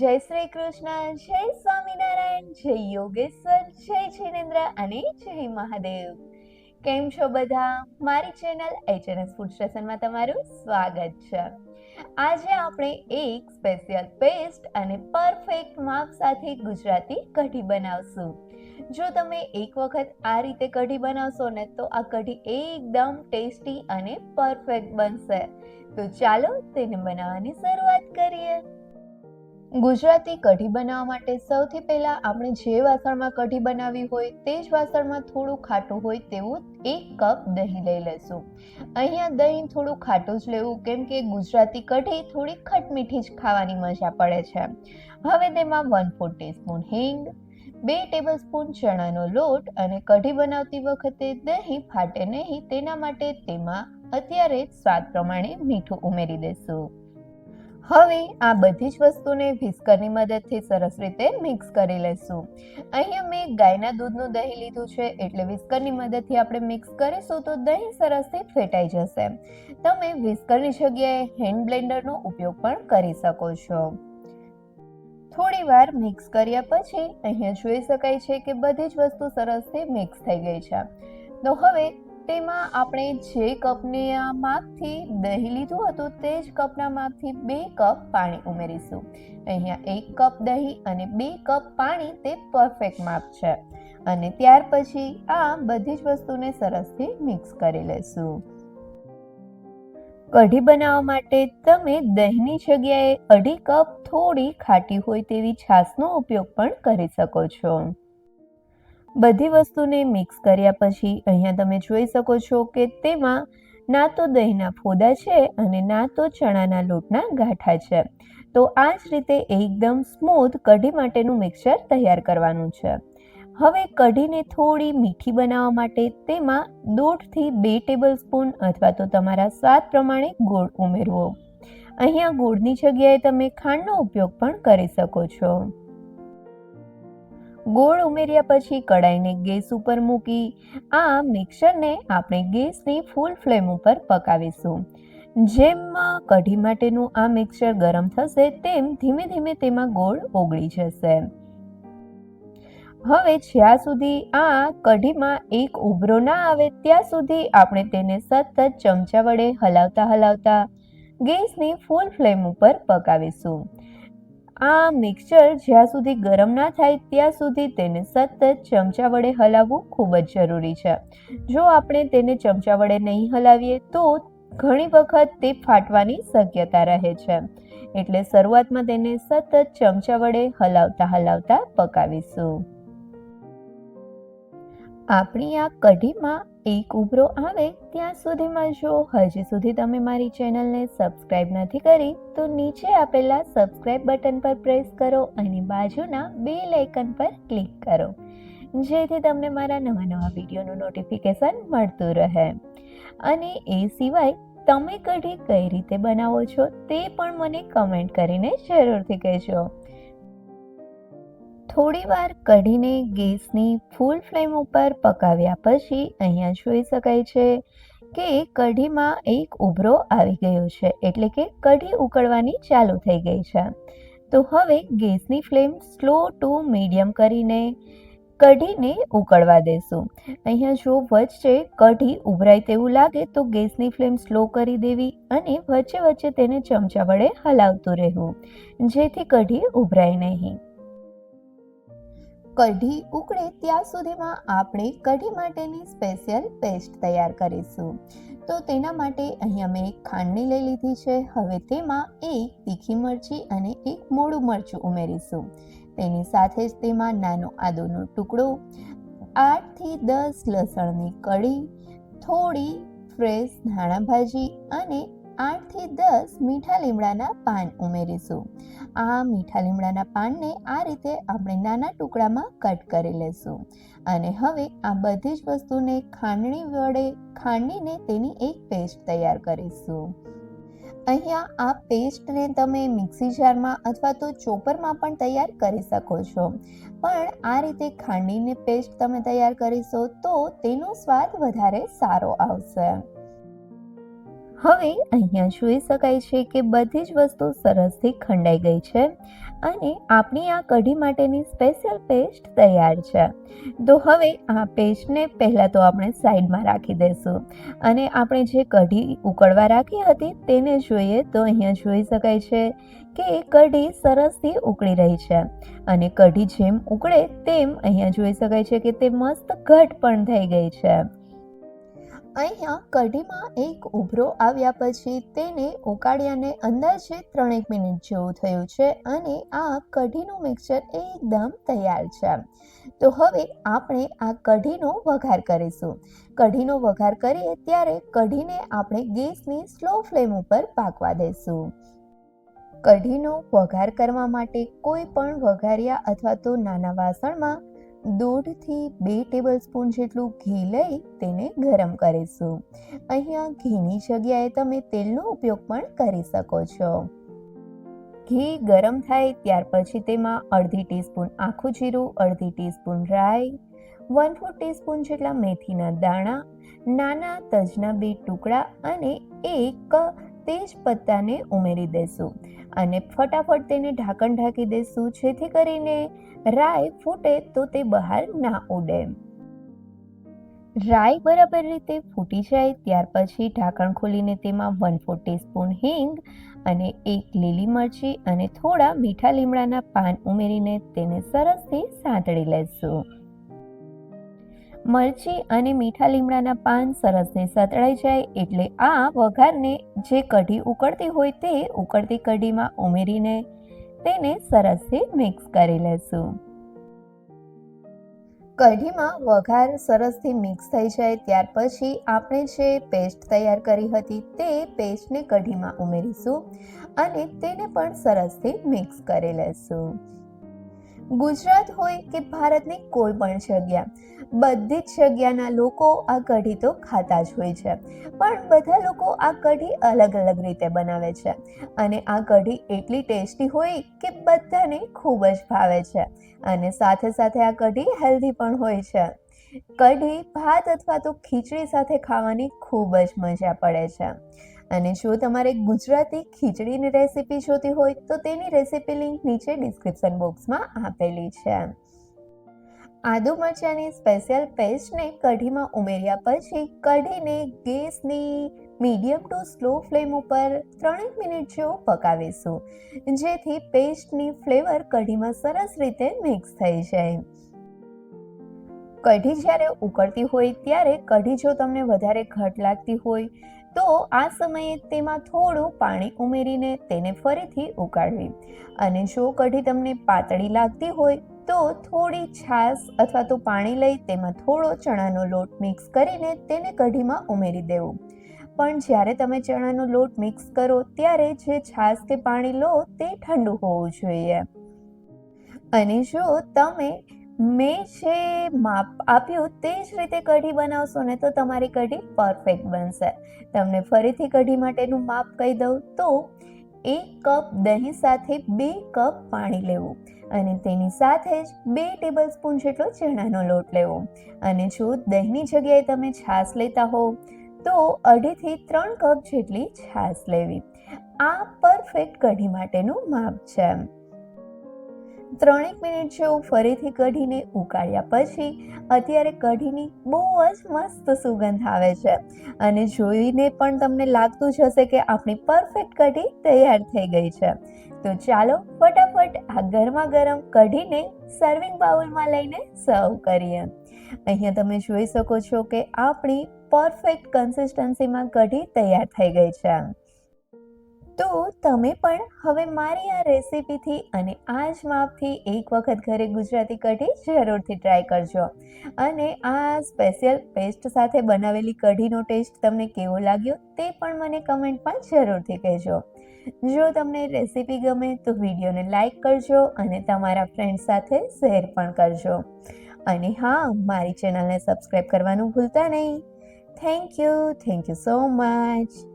જય શ્રી કૃષ્ણ, જય સ્વામિનારાયણ, જય યોગેશ્વર, જય જિનેન્દ્ર અને જય મહાદેવ. કેમ છો બધા? મારી ચેનલ એચએનએસ ફૂડ સ્ટેશનમાં તમારું સ્વાગત છે. આજે આપણે એક સ્પેશિયલ પેસ્ટ અને પરફેક્ટ માપ સાથે ગુજરાતી કઢી બનાવશું. જો તમે એક વખત આ રીતે કઢી બનાવશો ને તો આ કઢી એકદમ ટેસ્ટી અને પરફેક્ટ બનશે. તો ચાલો તેને બનાવવાની શરૂઆત કરીએ. ગુજરાતી કઢી બનાવવા માટે સૌથી પહેલા આપણે જે વાસણમાં કઢી બનાવવી હોય તે જ વાસણમાં થોડું ખાટું હોય તેવું એક કપ દહીં લઈ લેશું. અહીંયા દહીં થોડું ખાટું જ લેવું, કેમ કે ગુજરાતી કઢી થોડી ખટમીઠી જ ખાવાની મજા પડે છે. હવે તેમાં વન ફોર ટીસ્પૂન હિંગ, બે ટેબલ સ્પૂન ચણાનો લોટ અને કઢી બનાવતી વખતે દહીં ફાટે નહીં, તેના માટે તેમાં અત્યારે સ્વાદ પ્રમાણે મીઠું ઉમેરી દેશું. હવે આ બધી જ વસ્તુને વિસ્કરની મદદથી સરસ રીતે મિક્સ કરી લઈશું અહીંયા મેં ગાયના દૂધનું દહીં લીધું છે, એટલે વિસ્કરની મદદથી આપણે મિક્સ કરીશું તો દહીં સરસથી ફેટાઈ જશે. તમે વિસ્કરની જગ્યાએ હેન્ડ બ્લેન્ડરનો ઉપયોગ પણ કરી શકો છો. થોડી વાર મિક્સ કર્યા પછી અહીંયા જોઈ શકાય છે કે બધી જ વસ્તુ સરસથી મિક્સ થઈ ગઈ છે. તો હવે તેમાં આપણે જે કપની માપથી દહીં લીધું હતું તે જ કપના માપથી બે કપ પાણી ઉમેરીશું. અહીંયા એક કપ દહીં અને બે કપ પાણી તે પરફેક્ટ માપ છે. અને ત્યાર પછી આ બધી જ વસ્તુને સરસથી મિક્સ કરી લેશું. કઢી બનાવવા માટે તમે દહીંની જગ્યાએ અઢી કપ થોડી ખાટી હોય તેવી છાશનો ઉપયોગ પણ કરી શકો છો. બધી વસ્તુને મિક્સ કર્યા પછી અહીંયા તમે જોઈ શકો છો કે તેમાં ના તો દહીંના ફોદા છે અને ના તો ચણાના લોટના ગાંઠા છે. તો આ જ રીતે એકદમ સ્મૂથ કઢી માટેનું મિક્સર તૈયાર કરવાનું છે. હવે કઢીને થોડી મીઠી બનાવવા માટે તેમાં દોઢથી બે ટેબલ સ્પૂન અથવા તો તમારા સ્વાદ પ્રમાણે ગોળ ઉમેરવો. અહીંયા ગોળની જગ્યાએ તમે ખાંડનો ઉપયોગ પણ કરી શકો છો. ગોળ ઉમેર્યા પછી કડાઈને ગેસ ઉપર મૂકી આ મિક્સરને આપણે ગેસની ફૂલ ફ્લેમ ઉપર પકાવીશું. જેમ કઢી માટેનું આ મિક્સર ગરમ થશે, તેમ ધીમે ધીમે તેમાં ગોળ ઓગળી જશે. હવે જ્યાં સુધી આ કઢીમાં એક ઉભરો ના આવે, ત્યાં સુધી આપણે તેને સતત ચમચા વડે હલાવતા હલાવતા ગેસની ફૂલ ફ્લેમ ઉપર પકાવીશું. આ મિક્સચર જ્યાં સુધી ગરમ ના થાય ત્યાં સુધી તેને સતત ચમચા વડે હલાવવું ખૂબ જ જરૂરી છે. જો આપણે તેને ચમચા વડે નહીં હલાવીએ તો ઘણી વખત તે ફાટવાની શક્યતા રહે છે. એટલે શરૂઆતમાં તેને સતત ચમચા વડે હલાવતા હલાવતા પકાવીશું. આપણી આ કઢીમાં એક ઉભરો આવે ત્યાં સુધીમાં જો હજી સુધી તમે મારી ચેનલને સબસ્ક્રાઇબ નથી કરી તો નીચે આપેલા સબસ્ક્રાઇબ બટન પર પ્રેસ કરો અને બાજુના બે લાઇકન પર ક્લિક કરો. જેથી તમને મારા નવા નવા વિડીયોનું નોટિફિકેશન મળતું રહે. અને એ સિવાય તમે કઢી કઈ રીતે બનાવો છો તે પણ મને કમેન્ટ કરીને જરૂરથી કહેજો. થોડી વાર કઢીને ગેસની ફૂલ ફ્લેમ ઉપર પકાવ્યા પછી અહીંયા જોઈ શકાય છે કે કઢીમાં એક ઉભરો આવી ગયો છે, એટલે કે કઢી ઉકળવાની ચાલુ થઈ ગઈ છે. તો હવે ગેસની ફ્લેમ સ્લો ટુ મીડિયમ કરીને કઢીને ઉકળવા દેશું. અહીંયા જો વચ્ચે કઢી ઉભરાય તેવું લાગે તો ગેસની ફ્લેમ સ્લો કરી દેવી અને વચ્ચે વચ્ચે તેને ચમચા વડે હલાવતું રહેવું, જેથી કઢી ઉભરાય નહીં. કઢી ઉકળે ત્યાં સુધીમાં આપણે કઢી માટેની સ્પેશિયલ પેસ્ટ તૈયાર કરીશું. તો તેના માટે અહીંયા મેં એક ખાંડની લઈ લીધી છે. હવે તેમાં એક તીખી મરચી અને એક મોડું મરચું ઉમેરીશું. તેની સાથે જ તેમાં નાનો આદુનો ટુકડો આઠથી દસ લસણની કળી, થોડી ફ્રેશ ધાણા અને આઠથી દસ મીઠા લીમડાના પાન ઉમેરીશું. આ મીઠા લીમડાના પાનને આ રીતે આપણે નાના ટુકડામાં કટ કરી લેશું. અને હવે આ બધી જ વસ્તુને ખાંડણી વડે ખાંડીને તેની એક પેસ્ટ તૈયાર કરીશું. અહીંયા આ પેસ્ટને તમે મિક્સી જારમાં અથવા તો ચોપરમાં પણ તૈયાર કરી શકો છો. પણ આ રીતે ખાંડીને પેસ્ટ તમે તૈયાર કરીશો તો તેનો સ્વાદ વધારે સારો આવશે. હવે અહીંયા જોઈ શકાય છે કે બધી જ વસ્તુ સરસથી ખંડાઈ ગઈ છે અને આપણી આ કઢી માટેની સ્પેશિયલ પેસ્ટ તૈયાર છે. તો હવે આ પેસ્ટને પહેલાં તો આપણે સાઈડમાં રાખી દઈશું અને આપણે જે કઢી ઉકળવા રાખી હતી તેને જોઈએ તો અહીંયા જોઈ શકાય છે કે કઢી સરસથી ઉકળી રહી છે અને કઢી જેમ ઉકળે તેમ અહીંયા જોઈ શકાય છે કે તે મસ્ત ઘટ પણ થઈ ગઈ છે. અહીંયા કઢીમાં એક ઉભરો આવ્યા પછી તેને ઉકાળ્યાને અંદાજે ત્રણેક મિનિટ જેવું થયું છે અને આ કઢીનું મિક્સચર એકદમ તૈયાર છે. તો હવે આપણે આ કઢીનો વઘાર કરીશું. કઢીનો વઘાર કરીએ ત્યારે કઢીને આપણે ગેસની સ્લો ફ્લેમ ઉપર પાકવા દઈશું. કઢીનો વઘાર કરવા માટે કોઈ પણ વઘારિયા અથવા તો નાના વાસણમાં દોઢથી બે ટેબલ સ્પૂન જેટલું ઘી લઈ તેને ગરમ કરીશું. અહીંયા ઘીની જગ્યાએ તમે તેલનો ઉપયોગ પણ કરી શકો છો. ઘી ગરમ થાય ત્યાર પછી તેમાં અડધી ટીસ્પૂન આખું જીરું, અડધી ટીસ્પૂન રાઈ, વન ફોર ટીસ્પૂન જેટલા મેથીના દાણા, નાના તજના બે ટુકડા અને એક તેજ પત્તાને ઉમેરી દેશું અને ફટાફટ તેને ઢાંકણ ઢાંકી દેશું, જેથી કરીને રાઈ ફૂટે તો તે બહાર ના ઉડે. રાઈ બરાબર રીતે ફૂટી જાય, ત્યાર પછી ઢાંકણ ખોલીને તેમાં વન ફોર ટીસ્પૂન હિંગ અને એક લીલી મરચી અને થોડા મીઠા લીમડાના પાન ઉમેરીને તેને સરસથી સાંતળી લેશું. મરચી અને મીઠા લીમડાના પાન સરસથી સતળાઈ જાય એટલે આ વઘારને જે કઢી ઉકળતી હોય તે ઉકળતી કઢીમાં ઉમેરીને તેને સરસથી મિક્સ કરી લેશું. કઢીમાં વઘાર સરસથી મિક્સ થઈ જાય ત્યાર પછી આપણે જે પેસ્ટ તૈયાર કરી હતી તે પેસ્ટને કઢીમાં ઉમેરીશું અને તેને પણ સરસથી મિક્સ કરી લેશું. ગુજરાત હોય કે ભારતની કોઈ પણ જગ્યા, બધી જ જગ્યાના લોકો આ કઢી તો ખાતા જ હોય છે. પણ બધા લોકો આ કઢી અલગ અલગ રીતે બનાવે છે અને આ કઢી એટલી ટેસ્ટી હોય કે બધાને ખૂબ જ ભાવે છે અને સાથે સાથે આ કઢી હેલ્ધી પણ હોય છે. કઢી, ભાત અથવા તો ખીચડી સાથે ખાવાની ખૂબ જ મજા પડે છે. અને જો તમારે ગુજરાતી ખીચડીની રેસીપી જોતી હોય તો તેની રેસીપી લિંક નીચે ડિસ્ક્રિપ્શન બોક્સમાં આપેલી છે. આદુ મરચાંની સ્પેશિયલ પેસ્ટને કઢીમાં ઉમેર્યા પછી કઢીને ગેસની મીડિયમ ટુ સ્લો ફ્લેમ ઉપર ત્રણેક મિનિટ જેવો પકાવીશું, જેથી પેસ્ટની ફ્લેવર કઢીમાં સરસ રીતે મિક્સ થઈ જાય. કઢી જ્યારે ઉકળતી હોય ત્યારે કઢી જો તમને વધારે ઘટ લાગતી હોય તો આ સમયે તેમાં થોડું પાણી ઉમેરીને તેને ફરીથી ઉકાળવી. અને જો કઢી તમને પાતળી લાગતી હોય, તો થોડી છાશ અથવા તો પાણી લઈ તેમાં થોડો ચણાનો લોટ મિક્સ કરીને તેને કઢીમાં ઉમેરી દેવું. પણ જ્યારે તમે ચણાનો લોટ મિક્સ કરો, ત્યારે જે છાશ કે પાણી લો, તે ઠંડુ હોવું જોઈએ. અને જો તમે મેં જે માપ આપ્યું તે જ રીતે કઢી બનાવશો ને તો તમારી કઢી પરફેક્ટ બનશે. તમને ફરીથી કઢી માટેનું માપ કહી દઉં તો એક કપ દહીં સાથે બે કપ પાણી લેવું અને તેની સાથે જ બે ટેબલ સ્પૂન જેટલો ચણાનો લોટ લેવો. અને જો દહીંની જગ્યાએ તમે છાશ લેતા હોવ તો અઢીથી ત્રણ કપ જેટલી છાશ લેવી. આ પરફેક્ટ કઢી માટેનું માપ છે. ત્રણેક મિનિટ જેવું ફરીથી કઢીને ઉકાળ્યા પછી અત્યારે કઢીની બહુ જ મસ્ત સુગંધ આવે છે. અને જોઈને પણ તમને લાગતું જ હશે કે આપણી પરફેક્ટ કઢી તૈયાર થઈ ગઈ છે. તો ચાલો ફટાફટ આ ગરમા ગરમ કઢીને સર્વિંગ બાઉલમાં લઈને સર્વ કરીએ. અહીંયા તમે જોઈ શકો છો કે આપણી પરફેક્ટ કન્સિસ્ટન્સીમાં કઢી તૈયાર થઈ ગઈ છે. તો તમે પણ હવે મારી આ રેસીપીથી અને આ જ માપથી એક વખત ઘરે ગુજરાતી કઢી જરૂરથી ટ્રાય કરજો. અને આ સ્પેશિયલ પેસ્ટ સાથે બનાવેલી કઢીનો ટેસ્ટ તમને કેવો લાગ્યો તે પણ મને કમેન્ટમાં જરૂરથી કહેજો. જો તમને રેસીપી ગમે તો વિડીયોને લાઇક કરજો અને તમારા ફ્રેન્ડ સાથે શેર પણ કરજો. અને હા, મારી ચેનલને સબસ્ક્રાઈબ કરવાનું ભૂલતા નહીં. Thank you thank you so much.